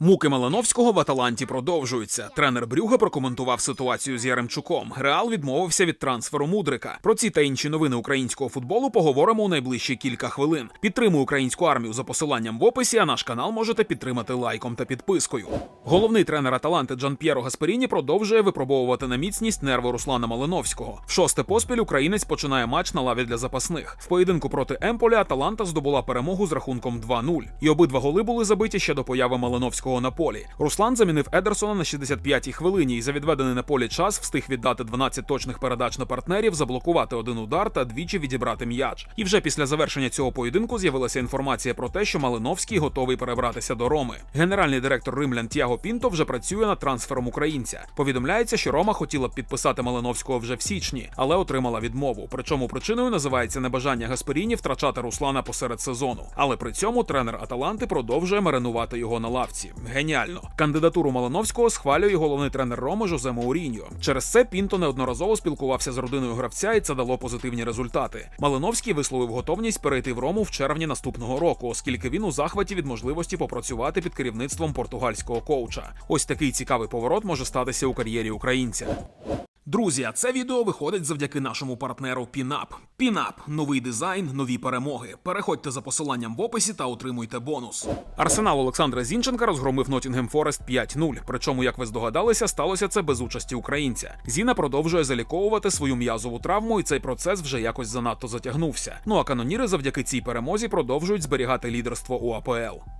Муки Малановського в Аталанті продовжуються. Тренер Брюга прокоментував ситуацію з Яремчуком. Реал відмовився від трансферу Мудрика. Про ці та інші новини українського футболу поговоримо у найближчі кілька хвилин. Підтримуй українську армію за посиланням в описі. А наш канал можете підтримати лайком та підпискою. Головний тренер Аталанти Джан П'єро Гасперіні продовжує випробовувати на міцність нерви Руслана Малиновського. В шосте поспіль українець починає матч на лаві для запасних. В поєдинку проти Емполя Аталанта здобула перемогу з рахунком 2-0. І обидва голи були забиті ще до появи Малиновського на полі. Руслан замінив Едерсона на 65-й хвилині і за відведений на полі час встиг віддати 12 точних передач на партнерів, заблокувати один удар та двічі відібрати м'яч. І вже після завершення цього поєдинку з'явилася інформація про те, що Малиновський готовий перебратися до Роми. Генеральний директор Римлян Тіаго Пінто вже працює над трансфером українця. Повідомляється, що Рома хотіла б підписати Малиновського вже в січні, але отримала відмову. Причому причиною називається небажання Гасперіні втрачати Руслана посеред сезону. Але при цьому тренер Аталанти продовжує маринувати його на лавці. Геніально. Кандидатуру Малиновського схвалює головний тренер Роми Жозе Мауріньо. Через це Пінто неодноразово спілкувався з родиною гравця, і це дало позитивні результати. Малиновський висловив готовність перейти в Рому в червні наступного року, оскільки він у захваті від можливості попрацювати під керівництвом португальського коуча. Ось такий цікавий поворот може статися у кар'єрі українця. Друзі, це відео виходить завдяки нашому партнеру Пінап. Пінап новий дизайн, нові перемоги. Переходьте за посиланням в описі та отримуйте бонус. Арсенал Олександра Зінченка розгромив Ноттінгем Форест 5-0. Причому, як ви здогадалися, сталося це без участі українця. Зіна продовжує заліковувати свою м'язову травму, і цей процес вже якось занадто затягнувся. Ну а каноніри завдяки цій перемозі продовжують зберігати лідерство у АПЛ.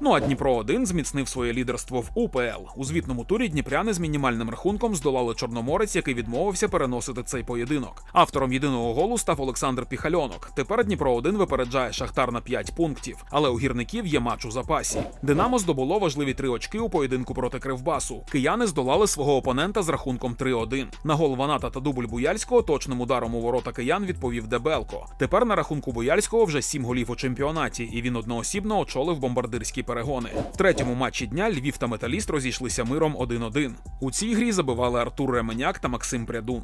Ну а Дніпро 1 зміцнив своє лідерство в УПЛ. У звітному турі дніпряни з мінімальним рахунком здолали Чорноморець, який відмовився переносити цей поєдинок. Автором єдиного голу став Олександр Піхальонок. Тепер Дніпро 1 випереджає Шахтар на 5 пунктів, але у гірників є матч у запасі. Динамо здобуло важливі три очки у поєдинку проти Кривбасу. Кияни здолали свого опонента з рахунком 3-1. На гол Ваната та дубль Буяльського точним ударом у ворота киян відповів Дебелко. Тепер на рахунку Буяльського вже 7 голів у чемпіонаті, і він одноосібно очолив бомбардир бомбардирські перегони. В третьому матчі дня Львів та Металіст розійшлися миром 1-1. У цій грі забивали Артур Ременяк та Максим Прядун.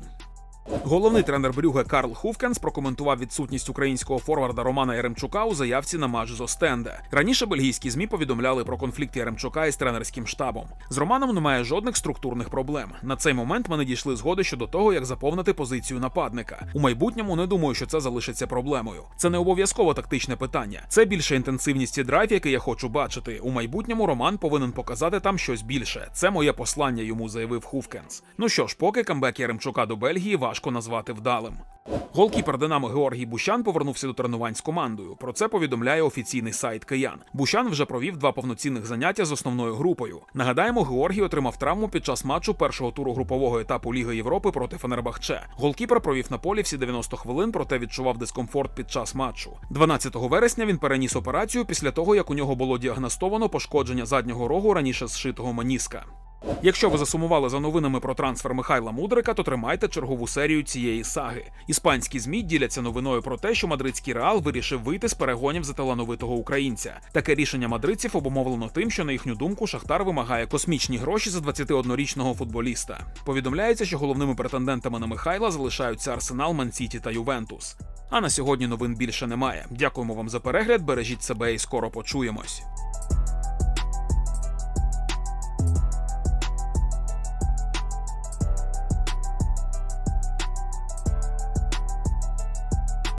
Головний тренер Брюге Карл Хуфкенс прокоментував відсутність українського форварда Романа Яремчука у заявці на матч з Остенде. Раніше бельгійські змі повідомляли про конфлікт Яремчука із тренерським штабом. З Романом немає жодних структурних проблем. На цей момент ми не дійшли згоди щодо того, як заповнити позицію нападника. У майбутньому не думаю, що це залишиться проблемою. Це не обов'язково тактичне питання. Це більше інтенсивність і драйв, який я хочу бачити. У майбутньому Роман повинен показати там щось більше. Це моє послання йому заявив Хуфкенс. Ну що ж, поки камбек Яремчука до Бельгії важко назвати вдалим. Голкіпер Динамо Георгій Бущан повернувся до тренувань з командою. Про це повідомляє офіційний сайт Киян. Бущан вже провів два повноцінних заняття з основною групою. Нагадаємо, Георгій отримав травму під час матчу першого туру групового етапу Ліги Європи проти Фенербахче. Голкіпер провів на полі всі 90 хвилин, проте відчував дискомфорт під час матчу. 12 вересня він переніс операцію після того, як у нього було діагностовано пошкодження заднього рогу раніше зшитого маніска. Якщо ви засумували за новинами про трансфер Михайла Мудрика, то тримайте чергову серію цієї саги. Іспанські змі діляться новиною про те, що мадридський реал вирішив вийти з перегонів за талановитого українця. Таке рішення мадридців обумовлено тим, що на їхню думку Шахтар вимагає космічні гроші за 21-річного футболіста. Повідомляється, що головними претендентами на Михайла залишаються Арсенал, Мансіті та Ювентус. А на сьогодні новин більше немає. Дякуємо вам за перегляд. Бережіть себе і скоро почуємось.